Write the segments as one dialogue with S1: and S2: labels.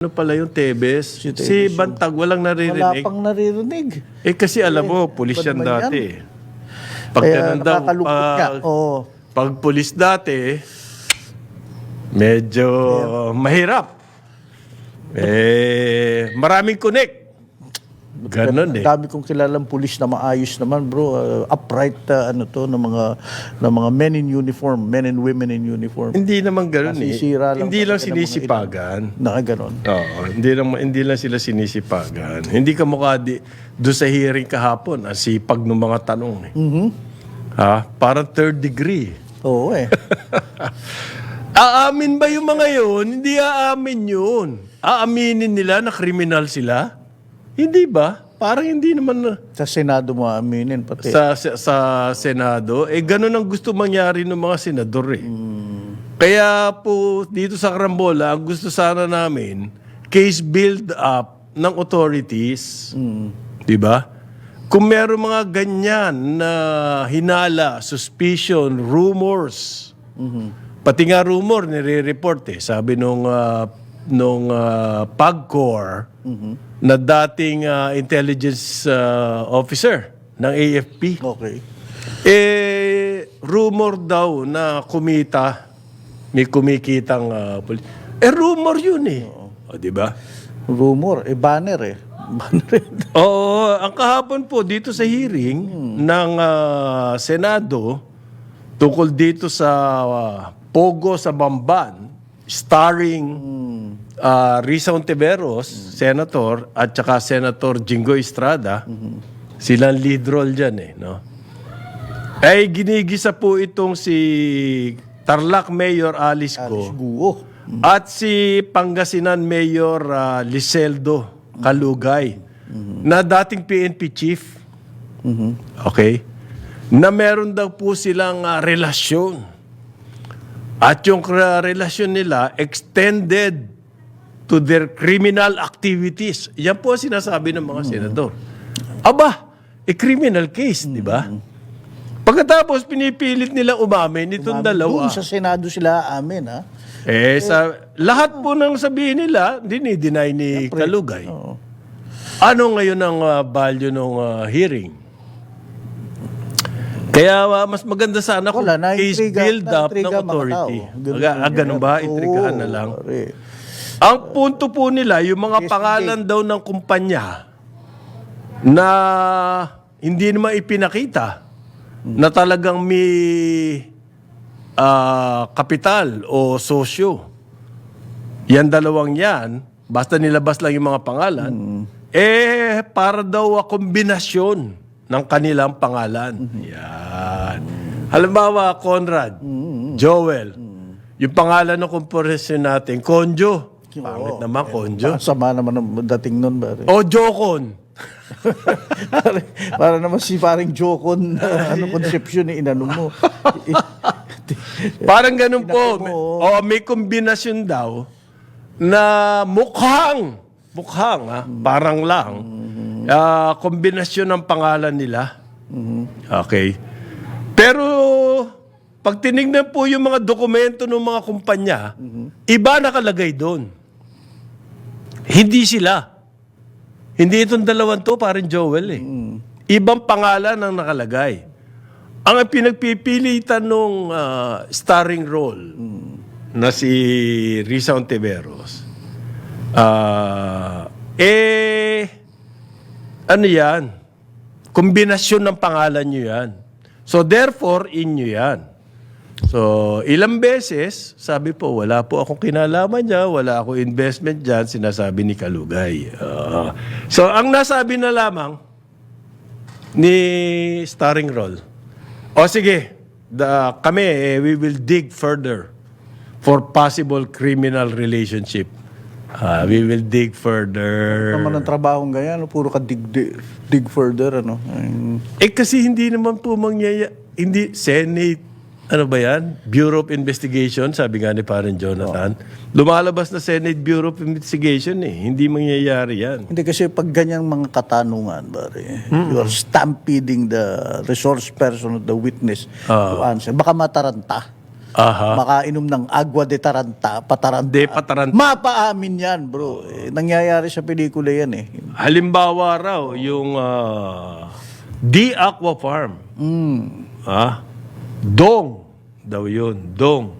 S1: Ano pala yung Tebes? Si,
S2: Tebes
S1: Bantag, walang
S2: Wala
S1: naririnig.
S2: pang naririnig.
S1: Eh kasi alam mo, pulis
S2: ba't
S1: yan
S2: naman
S1: dati. Pag
S2: Kaya
S1: ganun daw, pag,
S2: Oo.
S1: pag pulis dati, medyo mahirap. Eh, maraming connect. Ganon eh.
S2: Dami kong kilalang pulis na maayos naman, bro. Uh, upright uh, ano to ng mga ng mga men in uniform, men and women in uniform.
S1: Hindi naman ganun eh.
S2: Lang
S1: Hindi lang sinisipagan.
S2: Nakaganon.
S1: Oo, hindi lang hindi lang sila sinisipagan. Hindi ka mukha di do sa hearing kahapon, ang sipag ng mga tanong eh.
S2: Mhm.
S1: Ha? Parang third degree.
S2: Oo eh.
S1: Aamin ba yung mga yun? Hindi aamin yun. Aaminin nila na kriminal sila? Hindi ba? Parang hindi naman na-
S2: Sa Senado mo aminin pati.
S1: sa, sa, sa Senado. Eh, ganun ang gusto mangyari ng mga senador eh. Kaya po, dito sa Karambola, ang gusto sana namin, case build up ng authorities. Di ba? Kung meron mga ganyan na hinala, suspicion, rumors, pati nga rumor, nire-report eh. Sabi nung, ah, nung ah, PAGCOR, na dating ah, intelligence ah, officer ng AFP.
S2: Okay.
S1: Eh, rumor daw na kumita, may kumikitang uh, poli- Eh, rumor yun eh. O, di ba?
S2: Rumor, eh banner eh. Banner eh.
S1: Oo, ang kahapon po dito sa hearing ng ah, Senado tungkol dito sa ah, Pogo sa Bamban, starring ah, Risa Ontiveros, Senator, at saka Senator Jingo Estrada, silang lead role dyan eh, no? Ay ginigisa po itong si Tarlac Mayor Alice Go
S2: Guo.
S1: at si Pangasinan Mayor ah, Liseldo Kalugay na dating PNP chief. Okay? Na meron daw po silang ah, relasyon. At yung relasyon nila extended to their criminal activities. Yan po ang sinasabi ng mga senador. Aba, eh criminal case, di ba? Pagkatapos pinipilit nila umamin itong dalawa.
S2: Doon sa Senado sila amin ha.
S1: Eh, sa lahat po ng sabihin nila, dinideny ni Kalugay.
S2: Oo.
S1: Ano ngayon ang ah, value ng ah, hearing? Kaya ah, mas maganda sana kung
S2: Wala,
S1: case build up ng authority. Aga, ah, ganun ba? Intrigahan na lang.
S2: pare.
S1: Ang punto po nila, yung mga pangalan daw ng kumpanya na hindi naman ipinakita na talagang may ah, kapital o sosyo. Yan dalawang yan, basta nilabas lang yung mga pangalan, eh para daw a kombinasyon ng kanilang pangalan. Yan. Halimbawa, Conrad, Joel, yung pangalan ng komporasyon natin, Konjo. Pangit naman, Konjo.
S2: Sama naman ang dating nun pare.
S1: O Jokon.
S2: Pare, para naman si paring Jokon ano conception ni inano mo.
S1: Parang ganun po.
S2: Mo.
S1: oh, may kombinasyon daw na mukhang, mukhang ha, parang lang, ah, kombinasyon ng pangalan nila. Okay. Pero, pag tinignan po yung mga dokumento ng mga kumpanya, iba nakalagay doon. Hindi sila. Hindi itong dalawang to, parang Joel eh. Ibang pangalan ang nakalagay. Ang pinagpipilitan nung ah, starring role na si Risa Ontiveros, ah, eh, ano yan? Kombinasyon ng pangalan nyo yan. So therefore, inyo yan. So, ilang beses, sabi po, wala po akong kinalaman niya, wala akong investment dyan, sinasabi ni Kalugay. Ah. so, ang nasabi na lamang ni starring role, o sige, the, kami, eh, we will dig further for possible criminal relationship. Ah, we will dig further.
S2: naman ang trabahong ganyan, no? puro ka dig, dig, dig further ano. Ayun.
S1: Eh kasi hindi naman po mangyaya, hindi, Senate, ano ba yan? Bureau of Investigation, sabi nga ni Parang Jonathan. Lumalabas na Senate Bureau of Investigation eh. Hindi mangyayari yan.
S2: Hindi kasi pag ganyang mga katanungan, pare, you are stampeding the resource person of the witness to answer. Baka mataranta.
S1: Aha.
S2: makainom ng agua de taranta, pataranta.
S1: De pataranta.
S2: Mapaamin yan, bro. Eh, nangyayari sa pelikula yan eh.
S1: Halimbawa raw, yung ah, D Aqua Farm. Ah, Dong daw yun. Dong.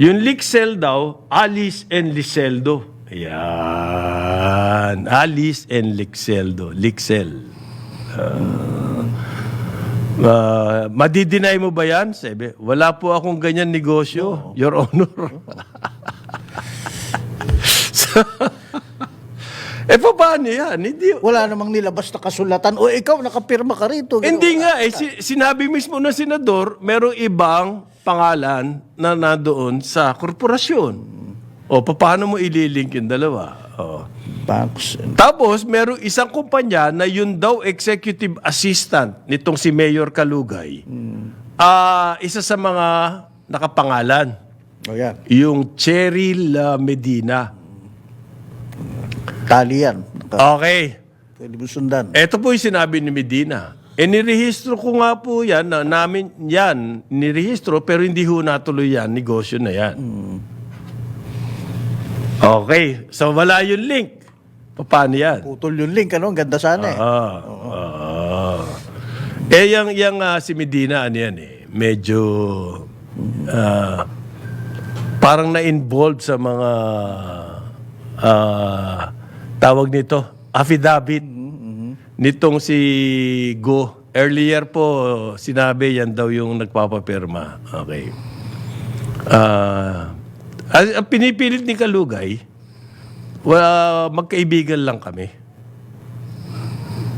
S1: Yung Lixel daw, Alice and Liseldo. Ayan. Alice and Lixeldo. Lixel. Ah, ah, madidinay mo ba yan? Sabi, wala po akong ganyan negosyo, Your Honor. eh, paano yan? Hindi,
S2: Wala namang nilabas na kasulatan. O ikaw, nakapirma ka rito.
S1: Hindi nga eh, si- sinabi mismo ng senador, merong ibang pangalan na nandoon sa korporasyon. O paano mo ililink yung dalawa? O.
S2: Banks.
S1: Tapos, merong isang kumpanya na yun daw executive assistant nitong si Mayor Kalugay. Ah, isa sa mga nakapangalan,
S2: O yan.
S1: yung Cheryl ah, Medina.
S2: Tali yan. Naka-
S1: Okay.
S2: Pwede mo sundan.
S1: Ito po yung sinabi ni Medina. E nirehistro ko nga po yan, na namin yan, nirehistro, pero hindi ho natuloy yan, negosyo na yan. Okay, so wala yung link. Paano yan?
S2: Putol yung link, ano? Ang ganda sana eh.
S1: Ah, ah. Eh, yung, yung ah, si Medina, ano yan eh, medyo ah, parang na-involved sa mga ah, tawag nito, affidavit. Nitong si Go. Earlier po, sinabi yan daw yung nagpapapirma. Okay. Ah, ang pinipilit ni Kalugay, wala, magkaibigan lang kami.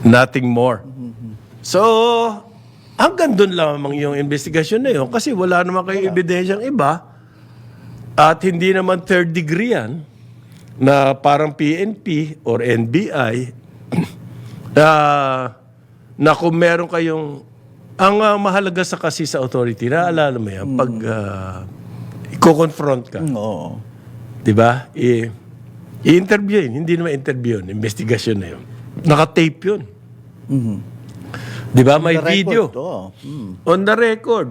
S1: Nothing more. So, hanggang doon lamang yung investigasyon na yun kasi wala naman kayo ebidensyang iba at hindi naman third degree yan na parang PNP or NBI na, na kung meron kayong ang ah, mahalaga sa kasi sa authority, naalala mo yan, pag uh, i-confront ka,
S2: Oo.
S1: Di ba? I- I-interview yun. Hindi naman interview yun. Investigation na yun. Naka-tape yun. Di ba? May
S2: The record,
S1: video.
S2: oo. Mm.
S1: On the record.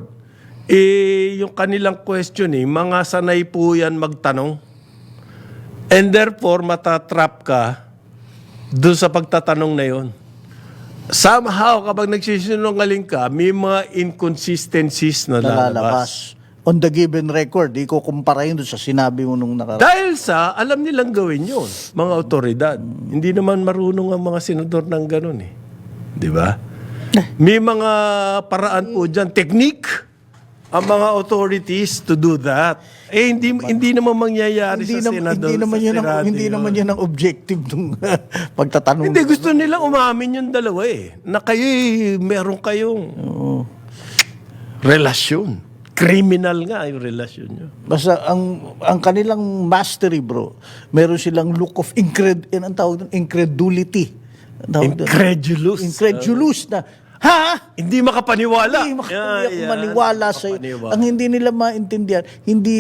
S1: Eh, yung kanilang questioning, mga sanay po yan magtanong. And therefore, matatrap ka doon sa pagtatanong na yon. Somehow, kapag nagsisinungaling ka, may mga inconsistencies na lalabas.
S2: Nalalabas. On the given record, di ko kumparahin doon sa sinabi mo nung nakaraan.
S1: Dahil sa alam nilang gawin yun, mga otoridad. Hindi naman marunong ang mga senador ng ganun eh. Di ba? May mga paraan po dyan, technique ang mga authorities to do that. Eh, hindi hindi naman mangyayari
S2: hindi,
S1: sa
S2: nam-
S1: senador.
S2: hindi naman
S1: sa
S2: yun ang,
S1: Senado
S2: hindi
S1: yun.
S2: naman yun ang objective ng pagtatanong.
S1: Hindi, gusto nilang umamin yung dalawa eh. Na kayo meron kayong relasyon. Criminal nga yung relasyon nyo.
S2: Basta ang ang kanilang mastery, bro, meron silang look of incred eh, ang tawag doon, incredulity. Doon.
S1: Incredulous.
S2: Incredulous na, ha?
S1: Hindi makapaniwala.
S2: Hindi makapaniwala
S1: Yeah, yeah.
S2: maniwala sa. Ang hindi nila maintindihan, hindi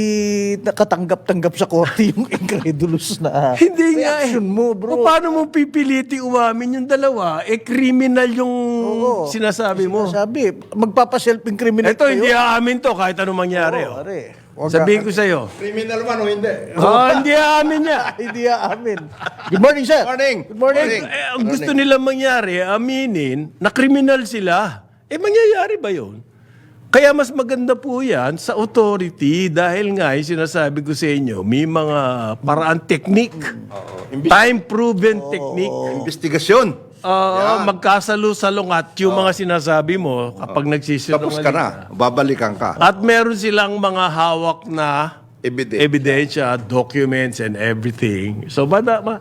S2: nakatanggap-tanggap sa korte yung incredulous na
S1: Hindi nga eh.
S2: reaction mo, bro.
S1: O paano mo pipiliti umamin yung dalawa? Eh, criminal yung
S2: Oo.
S1: sinasabi mo.
S2: Sabi, magpapa-self-incriminate
S1: Ito, hindi aamin to kahit anong mangyari. oh.
S2: Pare, wag
S1: Sabihin ko sa'yo.
S3: Criminal man o hindi?
S1: Oh, hindi aamin niya.
S2: hindi amin. Good morning, sir.
S3: Morning.
S2: Good morning.
S3: Morning.
S1: Eh, ang gusto nila mangyari, aminin na kriminal sila. Eh, mangyayari ba yun? Kaya mas maganda po yan sa authority dahil nga, yung sinasabi ko sa inyo, may mga paraan technique. Time-proven technique.
S3: Investigasyon.
S1: Oo, magkasalo-salungat yung mga sinasabi mo kapag nagsisinungaling
S3: Tapos ka na. Babalikan ka.
S1: At meron silang mga hawak na
S3: Evidence.
S1: ebidensya, documents and everything. So, bada, ma,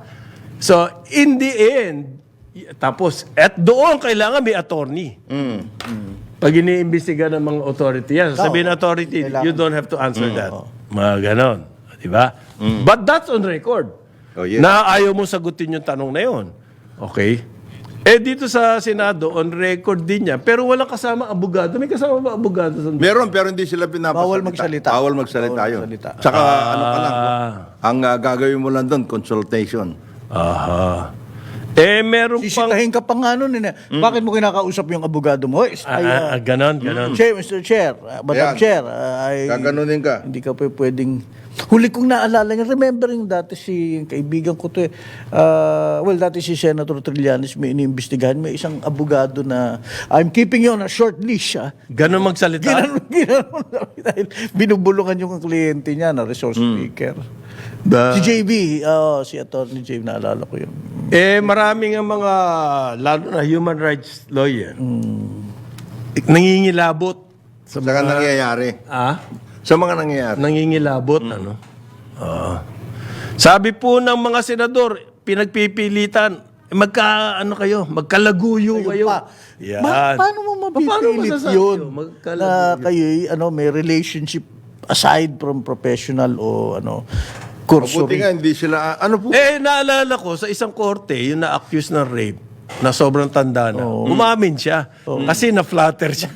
S1: so in the end, y- tapos, at doon kailangan may attorney. Pag iniimbestiga ng mga authority yan, sabihin ng authority,
S2: Kailangan.
S1: you don't have to answer that. Mga ganon. Di ba? But that's on record.
S3: Oh, yes.
S1: Na ayaw mo sagutin yung tanong na yun. Okay? Eh, dito sa Senado, on record din yan. Pero walang kasama abogado. May kasama ba abogado? Sa...
S3: Meron pero hindi sila pinapasalita.
S2: Bawal magsalita.
S3: Bawal magsalita
S2: Bawal
S3: yun.
S2: magsalita.
S3: Tsaka ano pa lang,
S1: Ah.
S3: ang ah, gagawin mo lang doon, consultation.
S1: Aha. Eh, meron pang...
S2: Sisitahin ka pa nga nun. Eh. Bakit mo kinakausap yung abogado mo? Hoy,
S1: Ah,
S2: ay,
S1: ah,
S2: ah,
S1: ah, ganon, ganon.
S2: Chair, Mr. Chair, uh, Madam
S3: Yan.
S2: Chair, uh, ay...
S3: Gaganunin ka.
S2: Hindi ka pa pwedeng... Huli kong naalala niya, remember yung dati si yung kaibigan ko to eh. Ah, well, dati si Senator Trillanes may iniimbestigahan. May isang abogado na, I'm keeping you on a short leash, ah.
S1: Ganon magsalita.
S2: Ginanon, ginanon. Dahil binubulungan yung kliyente niya na resource speaker.
S1: Da-
S2: Si JB, oh, si Attorney JB, naalala ko yun.
S1: Eh, maraming ang mga, lalo na human rights lawyer, ik- nangingilabot. Sa
S3: Saka nangyayari.
S1: Ah?
S3: Sa mga nangyayari.
S1: Nangingilabot, ano? Oo. Sabi po ng mga senador, pinagpipilitan, eh, magka, ano kayo, magkalaguyo kayo.
S2: pa.
S1: Yan.
S2: Ma- paano mo mapipilit yun?
S1: yun? Magkalaguyo.
S2: Na kayo ano, may relationship aside from professional o ano,
S3: Mabuti
S2: cursory.
S3: nga, hindi sila, ano po?
S1: Eh, naalala ko, sa isang korte, yung na-accuse ng rape, na sobrang tanda na, umamin siya. Kasi na-flatter siya.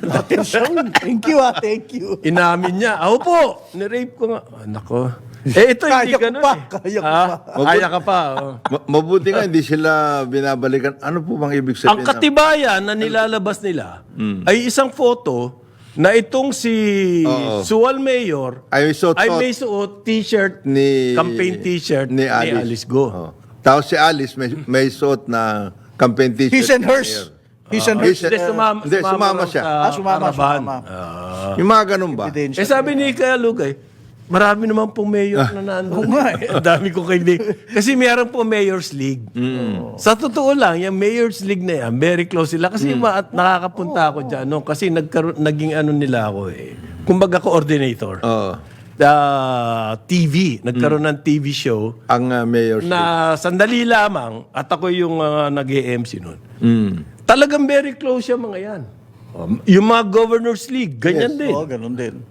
S2: thank you ah, thank you.
S1: Inamin niya, ako po, ni-rape ko nga. Ah, nako. Eh, ito hindi
S2: Kaya ko
S1: ganun
S2: pa,
S1: eh.
S2: kaya ko
S1: Ah,
S2: pa.
S1: Kaya ka pa. oh.
S3: Ma- mabuti nga, hindi sila binabalikan. Ano po bang ibig
S1: Ang
S3: sabihin? ng-
S1: katibayan na nilalabas nila ay isang photo na itong si
S3: Oo.
S1: Suwal Mayor
S3: Ay, suot-
S1: ay may suot t-shirt,
S3: ni
S1: campaign t-shirt
S3: ni Alice,
S1: Go.
S3: Oh. Tapos si Alice may, may suot na campaign t-shirt.
S2: His and hers. His and hers.
S3: His-
S1: Hindi, sumama,
S3: Hindi, sumama
S1: raw
S3: siya.
S1: sa
S2: Ah, sumama, sumama.
S1: Ah.
S3: Yung mga ganun ba?
S1: Eh sabi ni Kaya Lugay, marami naman pong mayor na nandun. Ang dami ko kaibigan. Kasi meron po Mayor's League. Sa totoo lang, yung Mayor's League na yan, very close sila. Kasi ma- at nakakapunta ako dyan. No? Kasi nagkaroon, naging ano nila ako eh. Kumbaga coordinator.
S3: Oo.
S1: Uh, TV. Nagkaroon ng TV show
S3: Ang uh, mayor.
S1: na sandali lamang at ako yung uh, nag-MC nun.
S3: Mm.
S1: Talagang very close yung mga yan. Um, yung mga Governor's League, ganyan din.
S2: Oo, ganun din.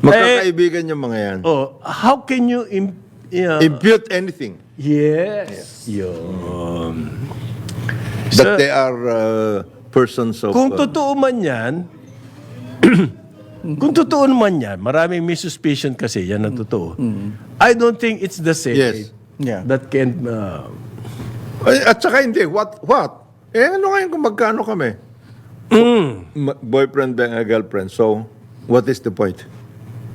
S3: Magkakaibigan yung mga yan.
S1: Oh, how can you im- yeah,
S3: Impute anything
S1: yes. Yun.
S3: that they are uh, persons of...
S1: Kung
S3: uh,
S1: totoo man yan, kung totoo naman yan, maraming may suspicion kasi yan ang totoo. I don't think it's the Senate
S3: Yes.
S2: Yeah.
S1: that can uh,
S3: Ay, at saka hindi, what? What? Eh, ano ngayon kung magkano kami?
S1: mm,
S3: Ma- boyfriend ba nga girlfriend? So, what is the point?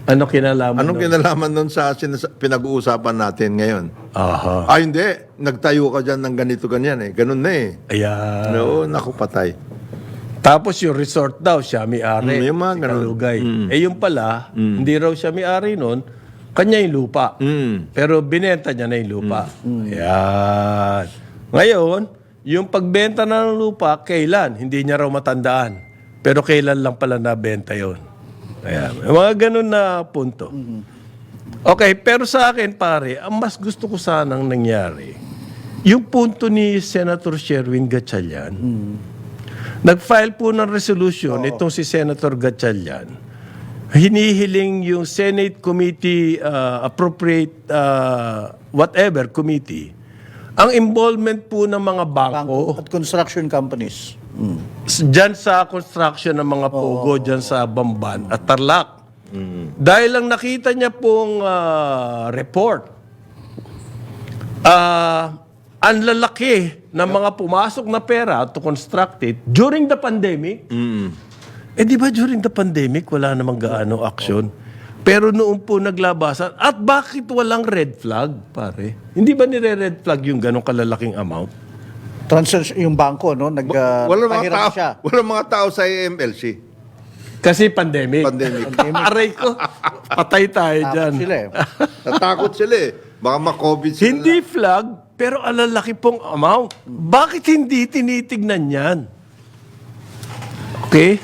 S1: Ano kinalaman
S3: Anong
S1: nun?
S3: kinalaman nun sa pinag-uusapan natin ngayon?
S1: Aha.
S3: Ah, hindi. Nagtayo ka dyan ng ganito, ganyan eh. Ganun na eh.
S1: Ayan.
S3: No, naku, patay.
S1: Tapos yung resort daw, siya may-ari.
S3: Mm, yung mga
S1: si
S3: ganun.
S1: Kalugay. Eh yung pala, hindi raw siya may-ari nun, kanya yung lupa.
S3: Mm.
S1: Pero binenta niya na yung lupa. Ayan. Ngayon, yung pagbenta na ng lupa, kailan? Hindi niya raw matandaan. Pero kailan lang pala nabenta yon. Ayan. Mga ganun na punto. Okay, pero sa akin, pare, ang mas gusto ko sanang nangyari, yung punto ni Senator Sherwin Gatchalian, nag-file po ng resolution itong si Senator Gatchalian, hinihiling yung Senate Committee, uh, Appropriate, uh, whatever committee, ang involvement po ng mga bangko,
S2: At construction companies. Mm.
S1: dyan sa construction ng mga pogo, dyan sa Bamban at Tarlac. Dahil lang nakita niya pong ah, report, ah, ang lalaki ng mga pumasok na pera to construct it during the pandemic. Eh di ba during the pandemic, wala namang gaano action? Pero noon po naglabasan. At bakit walang red flag, pare? Hindi ba nire-red flag yung ganong kalalaking amount?
S2: Transfer yung bangko, no? Nag, uh,
S3: Wala mga tao,
S2: siya.
S3: wala mga tao sa AMLC.
S1: Kasi pandemic.
S3: Pandemic.
S1: Aray ko, patay tayo dyan.
S2: Tapos sila eh.
S3: Natakot sila eh. Baka ma-COVID sila.
S1: Hindi flag, pero alalaki pong amount. Bakit hindi tinitignan yan? Okay?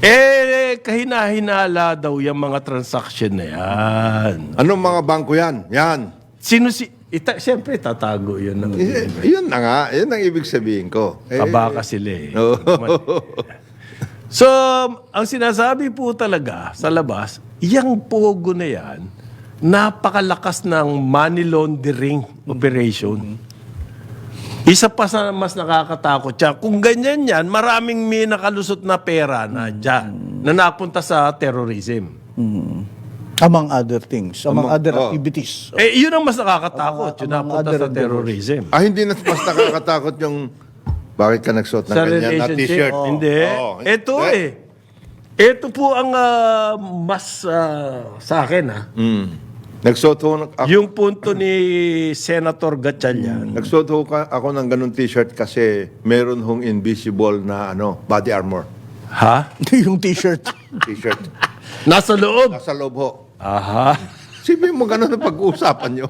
S1: Eh, kahina-hinala daw yung mga transaction na yan.
S3: Anong mga bangko yan? Yan.
S1: Sino si... Ita, Siyempre, tatago yun. Ng,
S3: Eh, yun na nga. Yun ang ibig sabihin ko. Eh,
S1: Kabaka sila eh. So, ang sinasabi po talaga sa labas, yung pogo na yan, napakalakas ng money laundering operation. Isa pa sa mas nakakatakot siya. Kung ganyan yan, maraming may nakalusot na pera na dyan, na napunta sa terrorism.
S2: Among other things, among,
S3: Among-
S2: other
S3: oh.
S2: activities.
S1: Eh, yun ang mas nakakatakot.
S2: Among-
S1: Yun
S2: among
S1: napunta
S2: other
S1: sa terrorism.
S3: Ah, hindi na mas nakakatakot yung bakit ka nagsuot ng
S1: Sa
S3: ganyan na t-shirt?
S1: Hindi.
S3: Oo.
S1: Ito eh. Ito po ang ah, mas ah, sa akin ha.
S3: Mm. Nagsuot ho, ako,
S1: Yung punto ni Senator Gatchalian.
S3: nagsuot ho ka, ako ng ganun t-shirt kasi meron hong invisible na ano body armor
S1: Ha?
S2: yung t-shirt.
S3: t-shirt.
S1: Nasa loob.
S3: Nasa loob ho.
S1: Aha.
S3: Sipin mo ganun ang pag-uusapan nyo.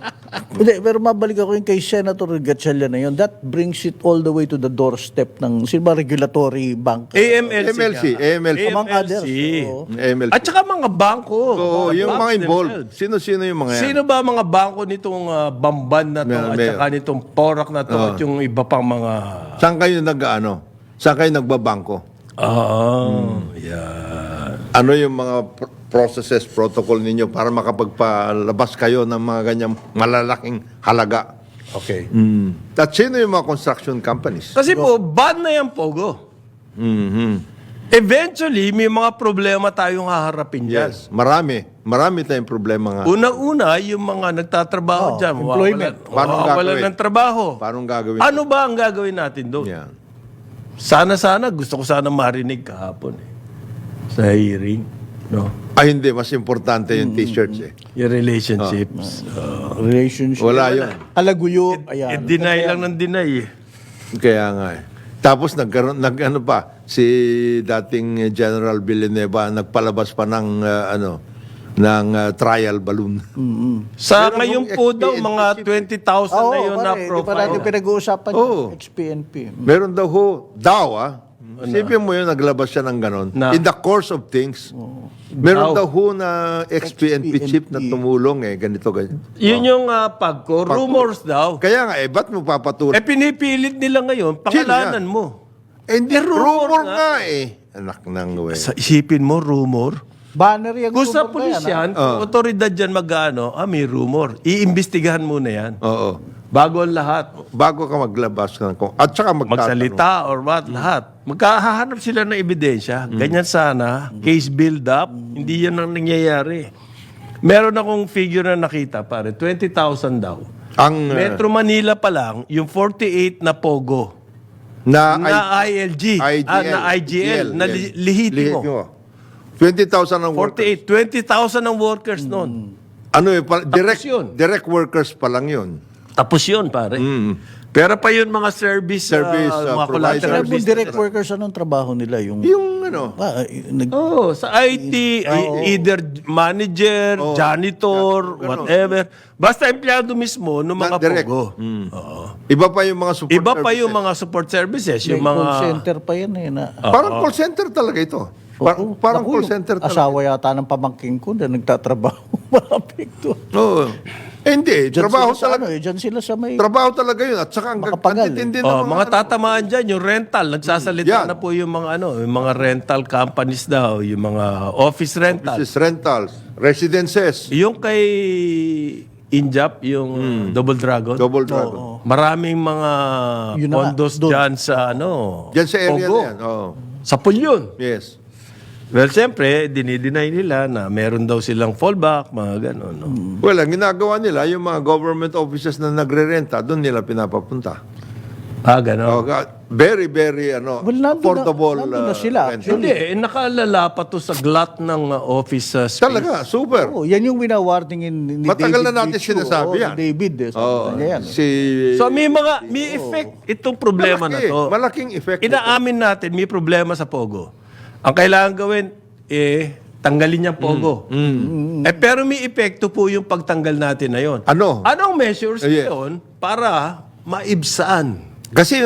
S2: Hindi, pero mabalik ako yung kay Senator Gatchalian na yun. That brings it all the way to the doorstep ng sino ba regulatory bank?
S1: AMLC.
S3: MLC,
S1: nga.
S3: AMLC.
S2: Among others, oo.
S3: MLC.
S1: At saka mga bangko.
S3: So, yung
S1: banks
S3: mga involved,
S1: themselves.
S3: sino-sino yung mga yan?
S1: Sino ba mga bangko nitong ah, Bamban na to
S3: May-
S1: at saka nitong Porak na to at yung iba pang mga...
S3: Saan kayo nag-ano? Saan kayo nagbabangko?
S1: Ah, yeah.
S3: Ano yung mga pr- processes, protocol ninyo para makapagpalabas kayo ng mga ganyang malalaking halaga?
S1: Okay.
S3: Mm. At sino yung mga construction companies?
S1: Kasi po, ban na yan, Pogo.
S3: Mhm.
S1: Eventually, may mga problema tayong haharapin dyan.
S3: Yes, marami. Marami tayong problema nga.
S1: Unang-una, yung mga
S2: Oh,
S1: nagtatrabaho dyan,
S2: employment.
S3: Paano
S1: mawawalan
S3: gagawin?
S1: ng trabaho.
S3: Paano gagawin?
S1: Ano ba ang gagawin natin doon?
S3: Yan.
S1: Sana-sana, gusto ko sana marinig kahapon eh. Sa hearing. No?
S3: Ay, hindi. Mas importante yung t-shirts eh.
S1: Yung relationships.
S2: Uh, relationship.
S3: Wala yun.
S2: Alaguyo.
S1: Eh,
S2: Ayan.
S1: deny lang ng deny eh.
S3: Kaya nga eh. Tapos nagkaroon, nag, ano pa, si dating General Villanueva nagpalabas pa ng, uh, ano, ng uh, trial balloon.
S1: Sa
S3: Pero
S1: ngayon po daw,
S3: XPNP
S1: mga 20,000
S2: Oo,
S1: na yun na
S2: pare, di pa natin
S1: profile.
S2: pinag-uusapan
S3: Oo.
S2: yung XPNP.
S3: Meron daw ho, daw ah, Sipin mo yun, naglabas siya ng ganon.
S1: Na?
S3: In the course of things, meron
S1: Daw.
S3: daw ho na XPNP chip na tumulong eh, ganito, ganyan.
S1: Yun yung uh, pagko. Rumors daw.
S3: Kaya nga eh, ba't mo papatuloy?
S1: Eh pinipilit nila ngayon, pangalanan mo.
S3: Eh, hindi,
S1: eh, rumor
S3: rumor
S1: nga.
S3: nga eh. Anak ng way.
S1: Sa isipin mo, rumor.
S2: Banner yung
S1: Kung sa
S2: rumor na yan,
S1: pulis yan, kung otoridad dyan mag-ano, ah, may rumor. Iimbestigahan muna yan.
S3: Oo.
S1: Bago ang lahat.
S3: Bago ka maglabas ng kung at saka.
S1: Magsalita or what, lahat. Magkahahanap sila ng ebidensya. Ganyan sana. Case build up. Hindi yan ang nangyayari. Meron akong figure na nakita, pare. 20,000 daw.
S3: Ang uh,
S1: Metro Manila pa lang, yung 48 na Pogo,
S3: na,
S1: na ILG, ah, na IGL, na li- lihitimo.
S3: 20,000 ang workers.
S1: 48, 20,000 ang workers noon.
S3: Ano eh, pa- direct,
S1: yun.
S3: direct workers pa lang yun.
S1: Tapos yun, pare. Pero pa yun mga service,
S3: Service,
S1: ah,
S3: uh,
S1: mga
S3: provider.
S1: collateral
S2: Alam mo,
S1: business.
S2: direct workers, anong trabaho nila? Yung,
S3: Yung ano,
S2: ah, nag,
S1: Oh, sa IT, e- either manager, janitor, whatever. Basta empleyado mismo ng mga
S3: Not direct.
S1: pogo.
S3: iba pa yung mga support
S1: Iba pa yung
S3: services.
S1: mga support services, yung
S2: may
S1: mga
S2: call center pa yan eh. Na,
S3: Parang call center talaga ito. Par-
S2: Oo.
S3: parang
S2: Naku,
S3: call
S2: yung
S3: center talaga.
S2: Asawa yata ng pamangking ko na nagtatrabaho. Malapit to.
S3: Oo. Eh, hindi.
S2: Diyan
S3: trabaho
S2: sila sa
S3: talaga.
S2: ano eh, diyan sila sa may...
S3: Trabaho talaga yun. At saka ang
S2: Makapagal, eh.
S3: tindi
S1: Oh, mga tatamaan dyan, yung rental. Nagsasalita
S3: Yan.
S1: na po yung mga ano, yung mga rental companies daw, yung mga office rental.
S3: Business rentals, residences,
S1: Yung kay Injap, yung Double Dragon.
S3: double dragon.
S1: Maraming mga
S2: Yun na nga,
S1: condos
S2: doon.
S1: dyan sa ano.
S3: Diyan sa area
S1: Pogo.
S3: na yan. Oo.
S1: Sa Pulyon.
S3: Yes.
S1: Well, siyempre, dinideny nila na meron daw silang fallback, mga gano'n. No?
S3: Well, ang ginagawa nila, yung mga government offices na nagre-renta, doon nila pinapapunta.
S1: Ah, gano'n.
S3: Oh, ga- very, very ano,
S2: Well, nandun na-
S3: affordable.
S2: nandun na
S3: uh,
S2: sila.
S1: Hindi, eh, nakalala pa to sa glut ng uh, office uh, space.
S3: Talaga, super.
S2: Oh, yan yung winawarning ni
S3: Matagal
S2: David
S3: na natin
S2: Bichu.
S3: sinasabi
S2: Oo,
S3: yan.
S2: ni David eh. Sabi
S3: Oh,
S2: niya yan.
S3: si...
S1: So may mga, may effect itong problema
S3: Malaki,
S1: na to.
S3: malaking effect
S1: Inaamin natin, may problema sa Pogo. Ang kailangan gawin, eh, tanggalin yung Pogo. Eh, pero may epekto po yung pagtanggal natin na yon.
S3: Ano?
S1: Anong measures
S3: yeah.
S1: ngayon para maibsaan?
S3: Kasi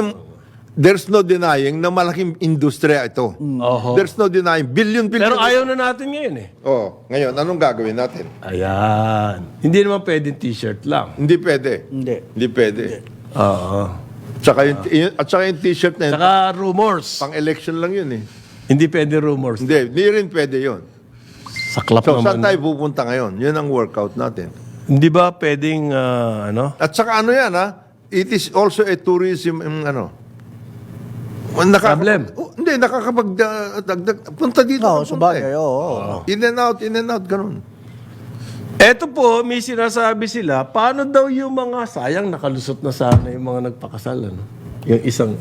S3: there's no denying na malaking industriya ito.
S1: Oho.
S3: There's no denying. Billion, billion.
S1: Pero ayaw na natin ngayon eh.
S3: Oh, ngayon, anong gagawin natin?
S1: Ayan. Hindi naman pwedeng t-shirt lang.
S3: Hindi pwede.
S2: Hindi.
S3: Hindi pwede.
S1: Oo.
S3: Tsaka yung, yun- at saka yung t-shirt na yun,
S1: Saka rumors.
S3: pang-election lang yun eh.
S1: Hindi pwede rumors.
S3: Hindi, hindi rin pwede yun.
S1: Saklap
S3: So, saan
S1: naman.
S3: tayo pupunta ngayon? Yun ang workout natin.
S1: Hindi ba pwedeng, ah, ano?
S3: At saka ano yan ha? It is also a tourism, um, ano, Nakaka-
S1: Problem.
S3: Oh, hindi, nakakapag... uh, dagdag- punta dito.
S2: Oo,
S3: punta
S2: sa bagay,
S3: eh.
S2: oo. oo.
S3: In and out, in and out, ganun.
S1: Eto po, may sinasabi sila, paano daw yung mga, sayang nakalusot na sana yung mga nagpakasal, ano? Yung isang,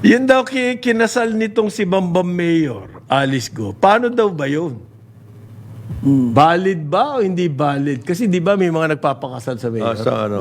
S1: yun daw ki, kinasal nitong si Bambam Mayor, Alice Go. Paano daw ba yun? Valid ba o hindi valid? Kasi di ba may mga nagpapakasal sa
S3: Ah,
S1: mayor?
S3: sa ano?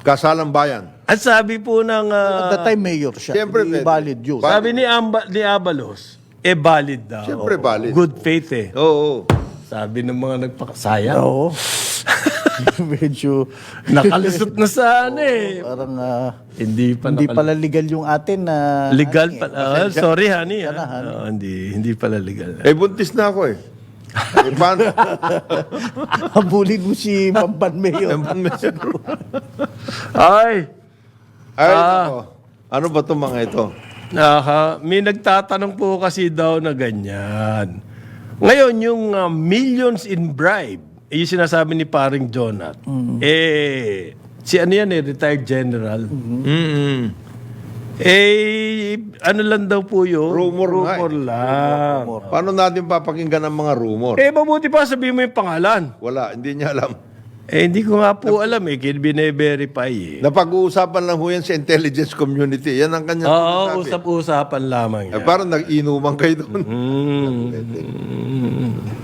S3: Kasalang bayan.
S1: At sabi po ng, ah,
S2: At the time, mayor siya.
S3: Siyempre,
S2: Hindi valid yun.
S1: Sabi ni, Amba, ni Abalos, eh valid daw.
S3: Siyempre valid.
S1: Good faith eh.
S3: Oo.
S1: Sabi ng mga nagpakasayang.
S2: Oo. Medyo
S1: Nakalusot na sana eh.
S2: parang ah,
S1: Hindi pa
S2: hindi
S1: nakal-
S2: pala legal yung atin na
S1: Legal
S2: ano,
S1: pa. ah, sorry, honey. ah.
S2: Sana, honey.
S1: Oo, hindi, hindi pala legal.
S3: Eh, buntis na ako eh. eh paano?
S2: habulin mo si Pampan Mayor.
S1: Ay,
S3: Ay,
S1: Ah.
S3: nako. Ano ba itong mga ito?
S1: Aha, may nagtatanong po kasi daw na ganyan. Ngayon, yung ah, millions in bribe, eh, yung sinasabi ni paring Jonat, eh, si ano yan eh, retired general.
S3: Mm-mm.
S1: Eh, ano lang daw po yun?
S3: Rumor nga eh.
S1: Rumor lang.
S3: Paano natin papakinggan ang mga rumor?
S1: Eh, mabuti pa sabihin mo yung pangalan.
S3: Wala, hindi niya alam.
S1: Eh, hindi ko nga po alam eh, bine-verify eh.
S3: Napag-uusapan lang ho yan sa intelligence community. Yan ang kanyang
S1: Oo, usap-usapan lamang
S3: Eh,
S1: yan.
S3: parang nag-inuman kayo doon.
S1: Mm.